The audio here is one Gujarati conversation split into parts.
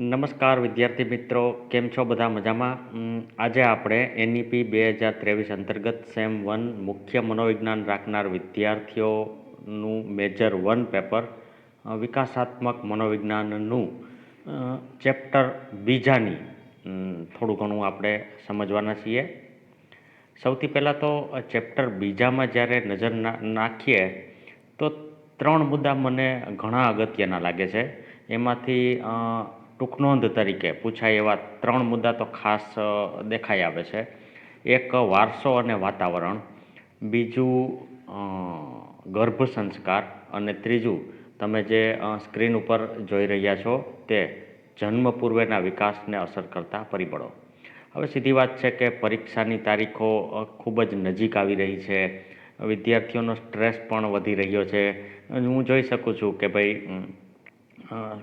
નમસ્કાર વિદ્યાર્થી મિત્રો, કેમ છો બધા મજામાં? આજે આપણે એનઈપી બે હજાર ત્રેવીસ અંતર્ગત સેમ વન મુખ્ય મનોવિજ્ઞાન રાખનાર વિદ્યાર્થીઓનું મેજર વન પેપર વિકાસાત્મક મનોવિજ્ઞાનનું ચેપ્ટર બીજાની થોડું ઘણું આપણે સમજવાના છીએ. સૌથી પહેલાં તો ચેપ્ટર બીજામાં જ્યારે નજર નાખીએ, તો ત્રણ મુદ્દા મને ઘણા અગત્યના લાગે છે. એમાંથી ટૂંકનોંધ તરીકે પૂછાય એવા ત્રણ મુદ્દા તો ખાસ દેખાઈ આવે છે. એક, વારસો અને વાતાવરણ. બીજું ગર્ભ સંસ્કાર. અને ત્રીજું, તમે જે સ્ક્રીન ઉપર જોઈ રહ્યા છો તે જન્મ પૂર્વેના વિકાસને અસર કરતા પરિબળો. હવે સીધી વાત છે કે પરીક્ષાની તારીખો ખૂબ જ નજીક આવી રહી છે. વિદ્યાર્થીઓનો સ્ટ્રેસ પણ વધી રહ્યો છે. હું જોઈ શકું છું કે ભાઈ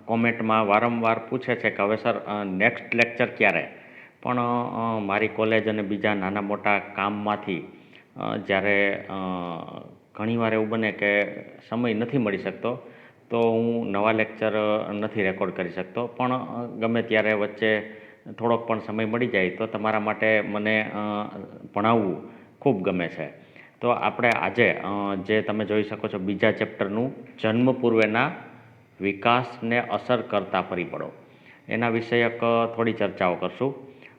કોમેન્ટમાં વારંવાર પૂછે છે કે, હવે સર નેક્સ્ટ લેક્ચર ક્યારે? પણ મારી કોલેજ અને બીજા નાના મોટા કામમાંથી જ્યારે ઘણીવાર એવું બને કે સમય નથી મળી શકતો, તો હું નવા લેક્ચર નથી રેકોર્ડ કરી શકતો. પણ ગમે ત્યારે વચ્ચે થોડોક પણ સમય મળી જાય, તો તમારા માટે મને ભણાવવું ખૂબ ગમે છે. તો આપણે આજે જે તમે જોઈ શકો છો, બીજા ચેપ્ટરનું જન્મ પૂર્વેના વિકાસને અસર કરતા પરિબળો એના વિષયક થોડી ચર્ચાઓ કરશું.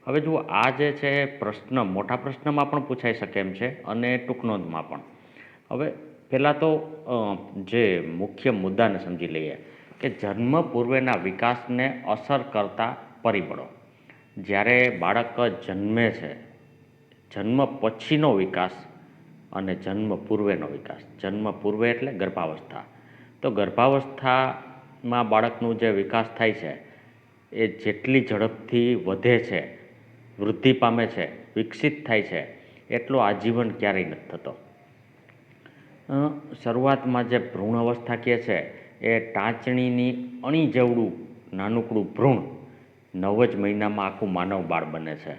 હવે જુઓ, આ જે છે પ્રશ્ન, મોટા પ્રશ્નમાં પણ પૂછાઈ શકે એમ છે અને ટૂંકનોંધમાં પણ. હવે પહેલાં તો જે મુખ્ય મુદ્દાને સમજી લઈએ કે જન્મ પૂર્વેના વિકાસને અસર કરતા પરિબળો જ્યારે બાળક જન્મે છે, જન્મ પછીનો વિકાસ અને જન્મ પૂર્વેનો વિકાસ. જન્મ પૂર્વે એટલે ગર્ભાવસ્થા. તો ગર્ભાવસ્થામાં બાળકનું જે વિકાસ થાય છે, એ જેટલી ઝડપથી વધે છે, વૃદ્ધિ પામે છે, વિકસિત થાય છે, એટલો આજીવન ક્યારેય નથી થતો. શરૂઆતમાં જે ભ્રૂણ અવસ્થા કહે છે, એ ટાંચણીની અણી જેવડું નાનકડું ભ્રૂણ નવ જ મહિનામાં આખું માનવ બાળ બને છે.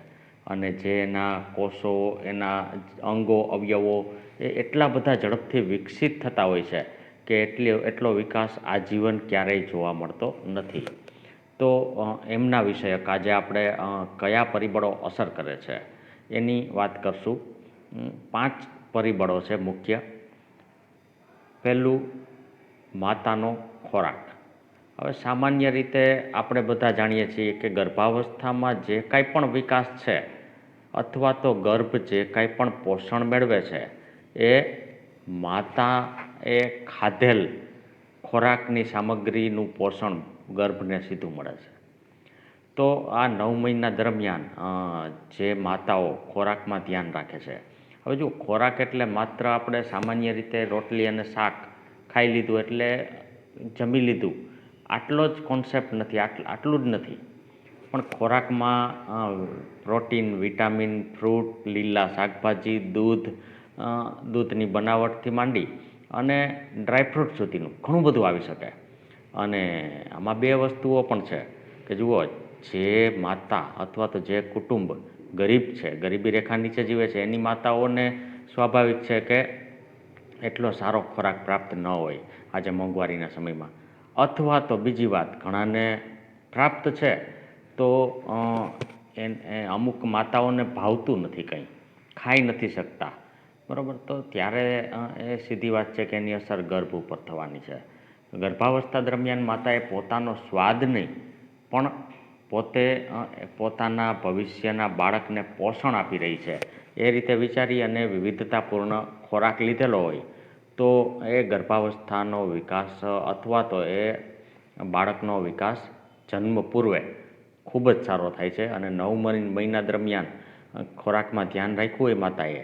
અને જે એના કોષો, એના અંગો, અવયવો, એ એટલા બધા ઝડપથી વિકસિત થતા હોય છે કે એટલે, એટલો વિકાસ આજીવન ક્યારેય જોવા મળતો નથી. તો એમના વિષયક આજે આપણે કયા પરિબળો અસર કરે છે એની વાત કરશું. પાંચ પરિબળો છે મુખ્ય. પહેલું, માતાનો ખોરાક. હવે સામાન્ય રીતે આપણે બધા જાણીએ છીએ કે ગર્ભાવસ્થામાં જે કાંઈ પણ વિકાસ છે અથવા તો ગર્ભ જે કાંઈ પણ પોષણ મેળવે છે, એ માતા એ ખાધેલ ખોરાકની સામગ્રીનું પોષણ ગર્ભને સીધું મળે છે. તો આ નવ મહિના દરમિયાન જે માતાઓ ખોરાકમાં ધ્યાન રાખે છે. હવે જો ખોરાક એટલે માત્ર આપણે સામાન્ય રીતે રોટલી અને શાક ખાઈ લીધું એટલે જમી લીધું, આટલો જ કોન્સેપ્ટ નથી આટલ જ નથી. પણ ખોરાકમાં પ્રોટીન, વિટામિન, ફ્રૂટ, લીલા શાકભાજી, દૂધ દૂધની બનાવટથી માંડી અને ડ્રાયફ્રૂટ સુધીનું ઘણું બધું આવી શકે. અને આમાં બે વસ્તુઓ પણ છે કે જુઓ, જે માતા અથવા તો જે કુટુંબ ગરીબ છે, ગરીબી રેખા નીચે જીવે છે, એની માતાઓને સ્વાભાવિક છે કે એટલો સારો ખોરાક પ્રાપ્ત ન હોય આજે મોંઘવારીના સમયમાં. અથવા તો બીજી વાત, ઘણાને પ્રાપ્ત છે તો એ અમુક માતાઓને ભાવતું નથી કંઈ, ખાઈ નથી શકતા. બરાબર? તો ત્યારે એ સીધી વાત છે કે એની અસર ગર્ભ ઉપર થવાની છે. ગર્ભાવસ્થા દરમિયાન માતાએ પોતાનો સ્વાદ નહીં, પણ પોતે પોતાના ભવિષ્યના બાળકને પોષણ આપી રહી છે. એ રીતે વિચારી અને વિવિધતાપૂર્ણ ખોરાક લીધેલો હોય, તો એ ગર્ભાવસ્થાનો વિકાસ, અથવા તો એ બાળકનો વિકાસ જન્મ પૂર્વે ખૂબ જ સારો થાય છે. અને નવ મહિના દરમિયાન ખોરાકમાં ધ્યાન રાખ્યું હોય માતાએ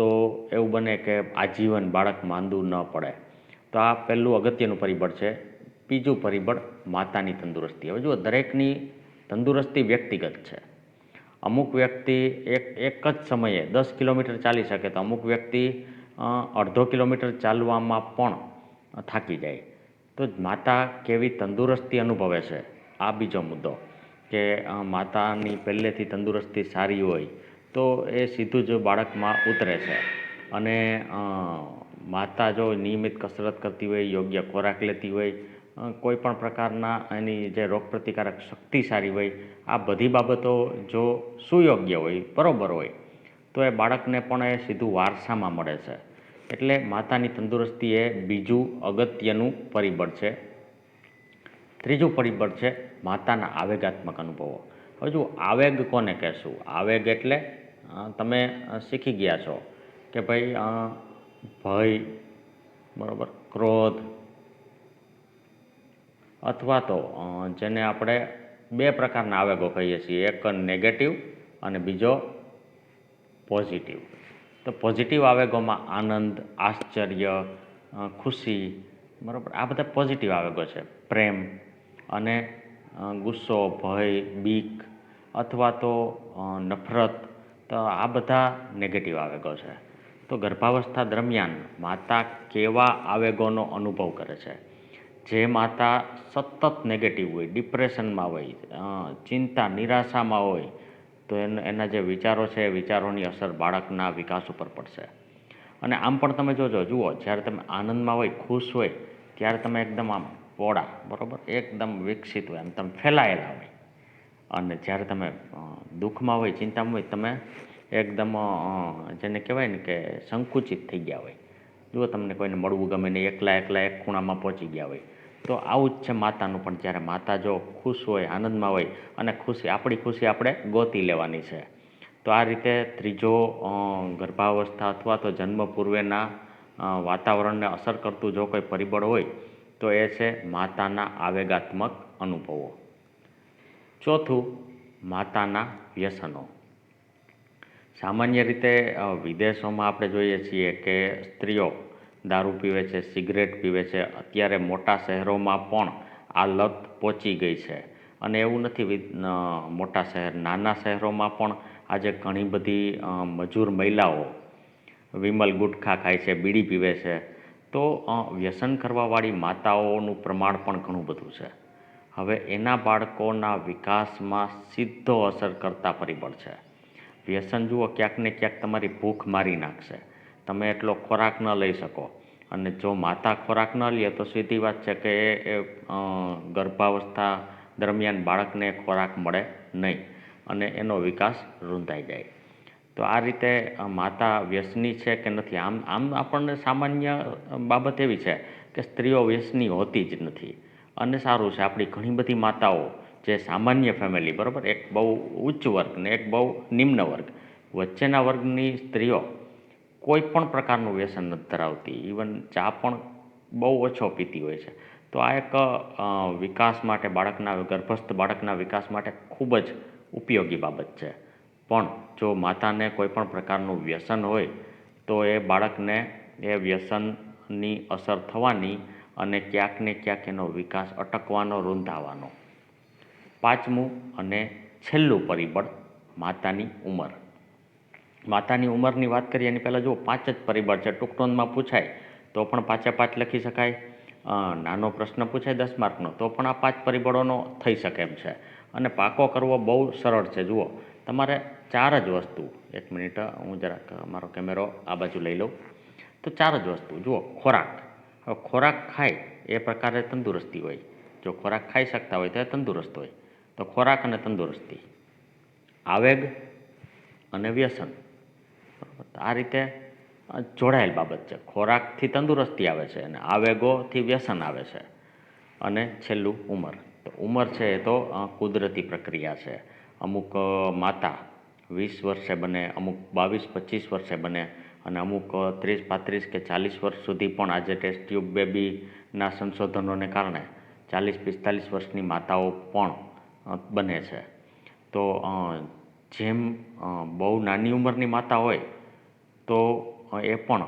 તો એવું બને કે આજીવન બાળક માંદું ન પડે. તો આ પહેલું અગત્યનું પરિબળ છે. બીજું પરિબળ માતાની તંદુરસ્તી. હવે જુઓ, દરેકની તંદુરસ્તી વ્યક્તિગત છે. અમુક વ્યક્તિ એક એક જ સમયે દસ કિલોમીટર ચાલી શકે તો અમુક વ્યક્તિ અડધો કિલોમીટર ચાલવામાં પણ થાકી જાય. તો માતા કેવી તંદુરસ્તી અનુભવે છે? આ બીજો મુદ્દો કે માતાની પહેલેથી તંદુરસ્તી સારી હોય તો એ સીધું જ બાળકમાં ઉતરે છે. અને માતા જો નિયમિત કસરત કરતી હોય, યોગ્ય ખોરાક લેતી હોય કોઈ પણ પ્રકારના એની જે રોગપ્રતિકારક શક્તિ સારી હોય, આ બધી બાબતો જો સુયોગ્ય હોય, બરોબર હોય, તો એ બાળકને પણ એ સીધું વારસામાં મળે છે. એટલે માતાની તંદુરસ્તી એ બીજું અગત્યનું પરિબળ છે. ત્રીજું પરિબળ છે માતાના આવેગાત્મક અનુભવો. હવે જો આવેગ કોને કહેશું? આવેગ એટલે તમે શીખી ગયા છો કે ભાઈ ભય, બરાબર, ક્રોધ અથવા તો જેને આપણે બે પ્રકારના આવેગો કહીએ છીએ, એક નેગેટિવ અને બીજો પોઝિટિવ તો પોઝિટિવ આવેગોમાં આનંદ, આશ્ચર્ય ખુશી, બરાબર, આ બધા પોઝિટિવ આવેગો છે. પ્રેમ અને ગુસ્સો, ભય, બીક અથવા તો નફરત તો આ બધા નેગેટિવ આવેગો છે. તો ગર્ભાવસ્થા દરમિયાન માતા કેવા આવેગોનો અનુભવ કરે છે? જે માતા સતત નેગેટિવ હોય ડિપ્રેશનમાં હોય ચિંતા, નિરાશામાં હોય, તો એન- જે વિચારો છે, એ વિચારોની અસર બાળકના વિકાસ ઉપર પડશે. અને આમ પણ તમે જોજો, જુઓ, જ્યારે તમે આનંદમાં હોય, ખુશ હોય, ત્યારે તમે એકદમ આમ પોળા, બરાબર? એકદમ વિકસિત હોય એમ તમે ફેલાયેલા હોય. અને જ્યારે તમે દુઃખમાં હોય, ચિંતામાં હોય, તમે એકદમ જેને કહેવાય ને કે સંકુચિત થઈ ગયા હોય. જુઓ તમને કોઈને મળવું ગમે નહીં એકલા એકલા એક ખૂણામાં પહોંચી ગયા હોય. તો આવું જ છે માતાનું પણ. જ્યારે માતા જો ખુશ હોય, આનંદમાં હોય અને ખુશી, આપણી ખુશી આપણે ગોતી લેવાની છે. તો આ રીતે ત્રીજો ગર્ભાવસ્થા અથવા તો જન્મ પૂર્વેના વાતાવરણને અસર કરતું જો કોઈ પરિબળ હોય, તો એ છે માતાના આવેગાત્મક અનુભવો. ચોથું, માતાના વ્યસનો. સામાન્ય રીતે વિદેશોમાં આપણે જોઈએ છીએ કે સ્ત્રીઓ દારૂ પીવે છે, સિગરેટ પીવે છે. અત્યારે મોટા શહેરોમાં પણ આ લત પહોંચી ગઈ છે. અને એવું નથી મોટા શહેર, નાના શહેરોમાં પણ આજે ઘણી બધી મજૂર મહિલાઓ વિમલ ગુટખા ખાય છે, બીડી પીવે છે. તો વ્યસન કરવાવાળી માતાઓનું પ્રમાણ પણ ઘણું બધું છે. હવે એના બાળકોના વિકાસમાં સીધો અસર કરતા પરિબળ છે. વ્યસન જુઓ, ક્યાંક ને ક્યાંક તમારી ભૂખ મારી નાખશે. તમે એટલો ખોરાક ન લઈ શકો. અને જો માતા ખોરાક ન લે, તો સીધી વાત છે કે એ ગર્ભાવસ્થા દરમિયાન બાળકને ખોરાક મળે નહીં અને એનો વિકાસ રૂંધાઈ જાય. તો આ રીતે માતા વ્યસની છે કે નથી? આમ આમ આપણને સામાન્ય બાબત એવી છે કે સ્ત્રીઓ વ્યસની હોતી જ નથી. અને સારું છે. આપણી ઘણી બધી માતાઓ, જે સામાન્ય ફેમિલી બરાબર? એક બહુ ઉચ્ચ વર્ગ ને એક બહુ નિમ્ન વર્ગ. વચ્ચેના વર્ગની સ્ત્રીઓ કોઈ પણ પ્રકારનું વ્યસન નથી ધરાવતી. ઇવન ચા પણ બહુ ઓછો પીતી હોય છે. તો આ એક વિકાસ માટે, બાળકના ગર્ભસ્થ બાળકના વિકાસ માટે ખૂબ જ ઉપયોગી બાબત છે. પણ જો માતાને કોઈ પણ પ્રકારનું વ્યસન હોય, તો એ બાળકને એ વ્યસનની અસર થવાની અને ક્યાંક ને ક્યાંક એનો વિકાસ અટકવાનો, રૂંધાવાનો. પાંચમું અને છેલ્લું પરિબળ, માતાની ઉંમર. માતાની ઉંમરની વાત કરીએ, એની પહેલાં જુઓ, પાંચ જ પરિબળ છે. ટૂંક નોંધમાં પૂછાય, તો પણ પાંચે પાંચ લખી શકાય? નાનો પ્રશ્ન પૂછાય દસ માર્કનો, તો પણ આ પાંચ પરિબળોનો થઈ શકે એમ છે. અને પાકો કરવો બહુ સરળ છે. જુઓ, તમારે ચાર જ વસ્તુ, એક મિનિટ હું જરાક મારો કેમેરો આ બાજુ લઈ લઉં. તો ચાર જ વસ્તુ, જુઓ, ખોરાક. ખોરાક ખાય એ પ્રકારે તંદુરસ્તી હોય. જો ખોરાક ખાઈ શકતા હોય તો એ તંદુરસ્ત હોય. તો ખોરાક અને તંદુરસ્તી. આવેગ અને વ્યસન. આ રીતે જોડાયેલ બાબત છે. ખોરાકથી તંદુરસ્તી આવે છે અને આવેગોથી વ્યસન આવે છે. અને છેલ્લું ઉંમર. તો ઉંમર છે એ તો કુદરતી પ્રક્રિયા છે. અમુક માતા વીસ વર્ષે બને, અમુક બાવીસ પચીસ વર્ષે બને અને અમુક ત્રીસ, પાંત્રીસ કે ચાલીસ વર્ષ સુધી પણ આજે ટેસ્ટ ટ્યુબ બેબીના સંશોધનોને કારણે ચાલીસ, પિસ્તાલીસ વર્ષની માતાઓ પણ બને છે. તો જેમ બહુ નાની ઉંમરની માતા હોય, તો એ પણ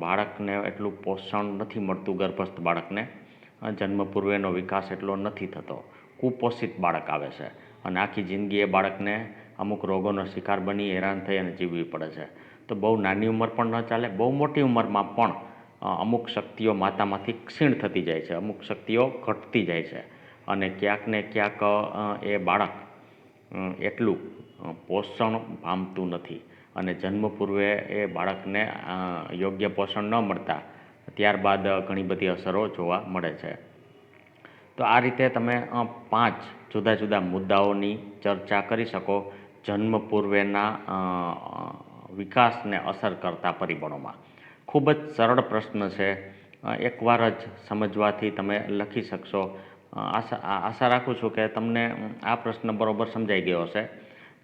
બાળકને એટલું પોષણ નથી મળતું ગર્ભસ્થ બાળકને. જન્મ પૂર્વેનો વિકાસ એટલો નથી થતો. કુપોષિત બાળક આવે છે. અને આખી જિંદગી એ બાળકને અમુક રોગોનો શિકાર બની હેરાન થઈ અને જીવવી પડે છે. તો બહુ નાની ઉંમર પણ ન ચાલે, બહુ મોટી ઉંમરમાં પણ અમુક શક્તિઓ માતામાંથી ક્ષીણ થતી જાય છે, અમુક શક્તિઓ ઘટતી જાય છે. અને ક્યાંક ને ક્યાંક એ બાળક એટલું પોષણ પામતું નથી. અને જન્મ પૂર્વે એ બાળકને યોગ્ય પોષણ ન મળતા, ત્યારબાદ ઘણી બધી અસરો જોવા મળે છે. તો આ રીતે તમે પાંચ જુદા જુદા મુદ્દાઓની ચર્ચા કરી શકો. જન્મ પૂર્વેના વિકાસને અસર કરતા પરિબળોમાં. ખૂબ જ સરળ પ્રશ્ન છે. એકવાર જ સમજવાથી તમે લખી શકશો. આશા આશા રાખું છું કે તમને આ પ્રશ્ન બરોબર સમજાઈ ગયો હશે.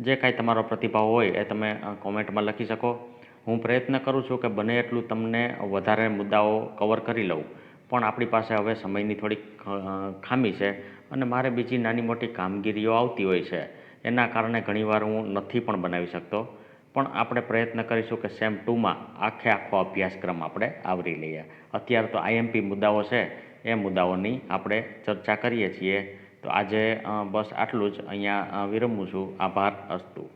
જે કાંઈ તમારો પ્રતિભાવ હોય એ તમે કોમેન્ટમાં લખી શકો. હું પ્રયત્ન કરું છું કે બને એટલું તમને વધારે મુદ્દાઓ કવર કરી લઉં. પણ આપણી પાસે હવે સમયની થોડીક ખામી છે અને મારે બીજી નાની મોટી કામગીરીઓ આવતી હોય છે. એના કારણે ઘણીવાર હું નથી પણ બનાવી શકતો. પણ આપણે પ્રયત્ન કરીશું કે સેમ ટુમાં આખે આખો અભ્યાસક્રમ આપણે આવરી લઈએ. અત્યારે તો આઈએમપી મુદ્દાઓ છે, એ મુદ્દાઓની આપણે ચર્ચા કરીએ છીએ. તો આજે બસ આટલું જ. અહીંયા વિરમું છું. આભાર અસ્તુ.